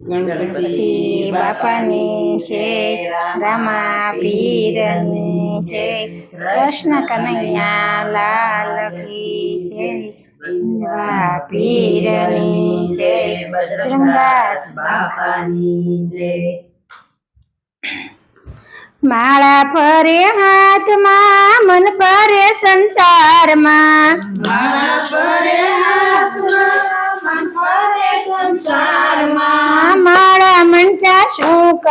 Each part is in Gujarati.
ગણપતિ બાપાની જય રામા પીરની જય કૃષ્ણ કનૈયા લાલ કી જય વા પીરની જય બજરંગદાસ બાપાની જય માળા ફરે હાથમાં મન ફરે સંસારમાં મારા પરે હાથમાં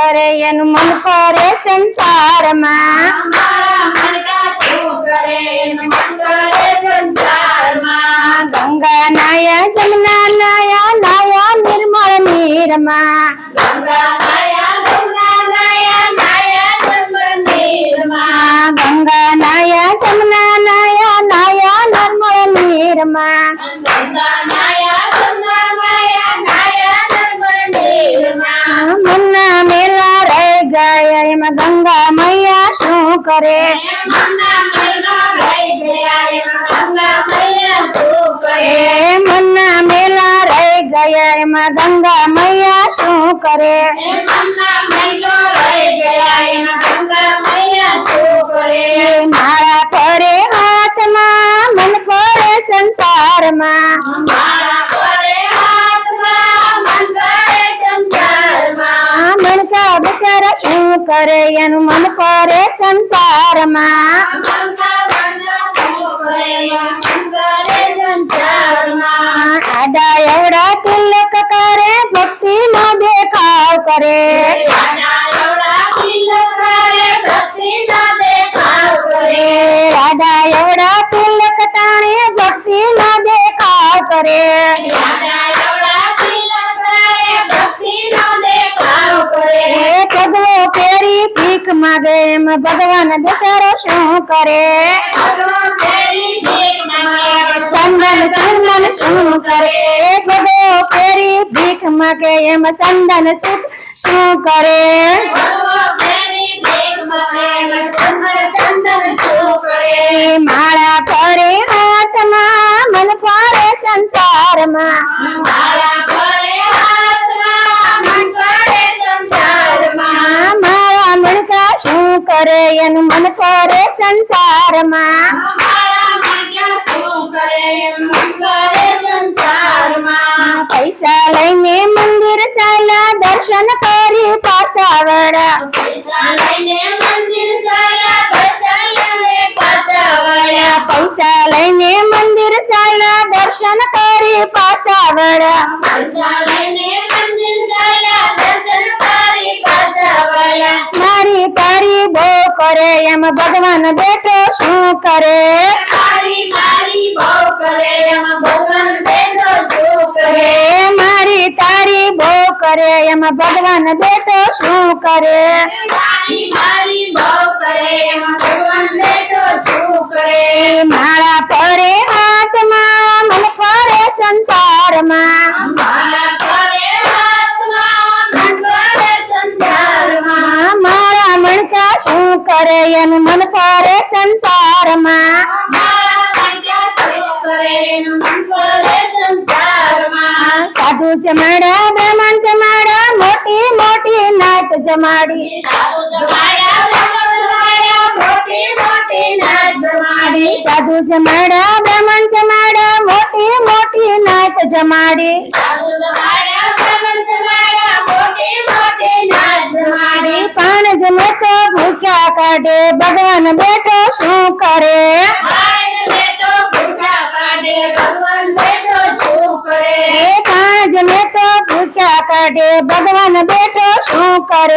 કરે એનું મન ફરે સંસારમાં મારા મનકા શું કરે એનું મન કરે સંસારમાં ગંગા નાયા જમના નાયા નાયા નિર્મળ નીરમાં ગંગા નાયા ગંગા નાયા નાયા જન્મનીરમાં ગંગા નાયા જમના નાયા નાયા નિર્મળ નીરમાં ગંગા નાયા ગંગા નાયા નાયા જન્મનીરમાં મનના મેલા રહી ગયા એમાં ગંગા મૈયા શું કરે? મનના મેલા રહી ગયા, એમાં ગંગા મૈયા શું કરે? મારા ફરે હાથમાં મન ફરે સંસારમાં મારા પડે હાથમાં મન કરે સંસારમાં મનકા બિચારા શું કરે એનું મન ફરે સંસારમાં ગંગા મનના શું કરે મન કરે સંસારમાં આડા એવડા તિલક કરે ભક્તિ નો દેખાવ કરે આડા એવડા તિલક કરે ભક્તિનો દેખાવ કરે આડા એવડા તિલક તાણે ભક્તિ નો દેખાવ કરે ભીખ માગે એમ ભગવાન બિચારો શું કરે? સંદન સંદન શું કરે? પગલો ફેરી ભીખ માગે એમ સંદન સુખ શું કરે? ભગવાન શું કરે એનું મન ફરે સંસારમાં મારા મન શું કરે મન કરે? એમ ભગવાન બેઠો શું કરે? મારી મારી બહુ કરે એમ ભગવાન બેઠો શું કરે? એ મારી તારી બહુ કરે એમ ભગવાન બેઠો શું કરે? મારી મારી કરે એનું મન ફરે સંસારમાં સાધુ જમાડા, બ્રાહ્મણ જમાડા, મોટી મોટી નાટ જમાડી. સાધુ જમાડા, બ્રાહ્મણ જમાડા, મોટી મોટી નાટ જમાડી સાધુ જમાડ્યા, બ્રાહ્મણ જમાડ્યા, મોટી મોટી નાચ જમાડી. પાણ જમે તો ભૂખ્યા કાઢે ભગવાન બેઠો શું કરે? ભગવાન બેઠો શું કરે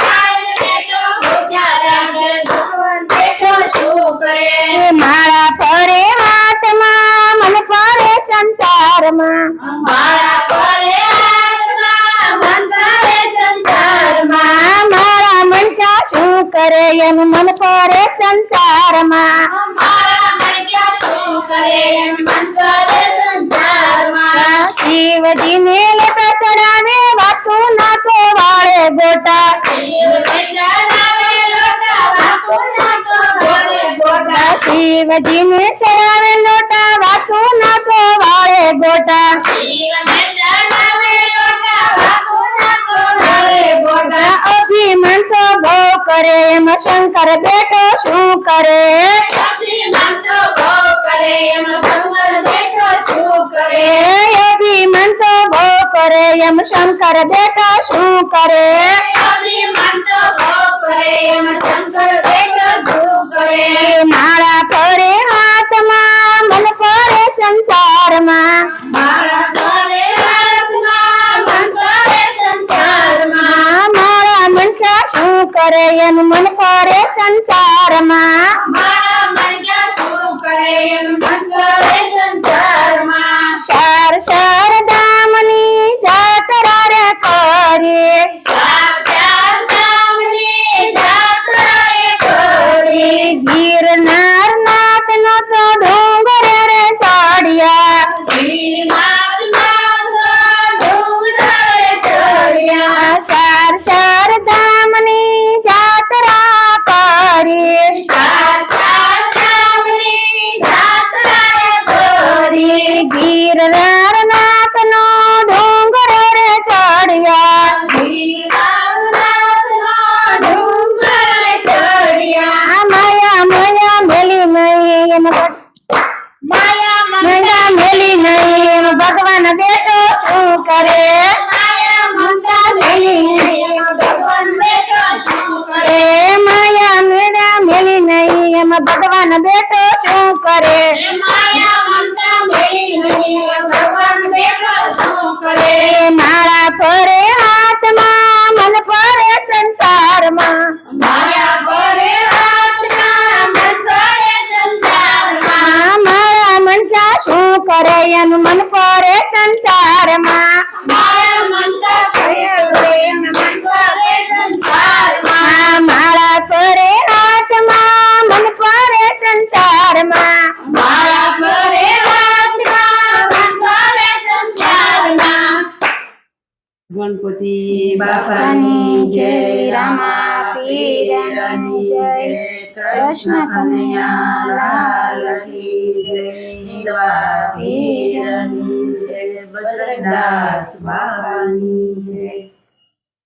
મારે બેટો ભૂખ્યા રાખે, ભગવાન બેટો શું કરે? એ માળા ફરે હાથમાં મન ફરે સંસારમાં મારા પડે હાથમાં, મન કરે સંસારમાં. મારા મનકા શું કરે એનું મન ફરે સંસારમાં. મારા મનકા શું કરે મન સંસારમાં. શિવજીને લોટા ચડાવે વાતું નાખો વાળે ગોટા. શિવજી ને સરાવે લોટા, વાતો ના નાખો વાળે ગોટા શિવને ચડાવે લોટા, વાકુ કરે એમ શંકર બેઠો શું કરે? અભિમાન તો ભો કરે એમ શંકર બેઠો શું કરે? અભિમાન તો ભો કરે એમ શંકર બેઠો શું કરે? શું કરે એનું મન નહીં ભગવાન બેઠો શું કરે મારા ફરે કરે મન ફરે સંસારમાં. મારા ફરે હાથમાં મન ફરે સંસારમાં. ગણપતિ બાપાની જય રામા. પીરની જય કૃષ્ણ કન્યા લાલ કી જય હિંદવા પીરની જય બાબાની જય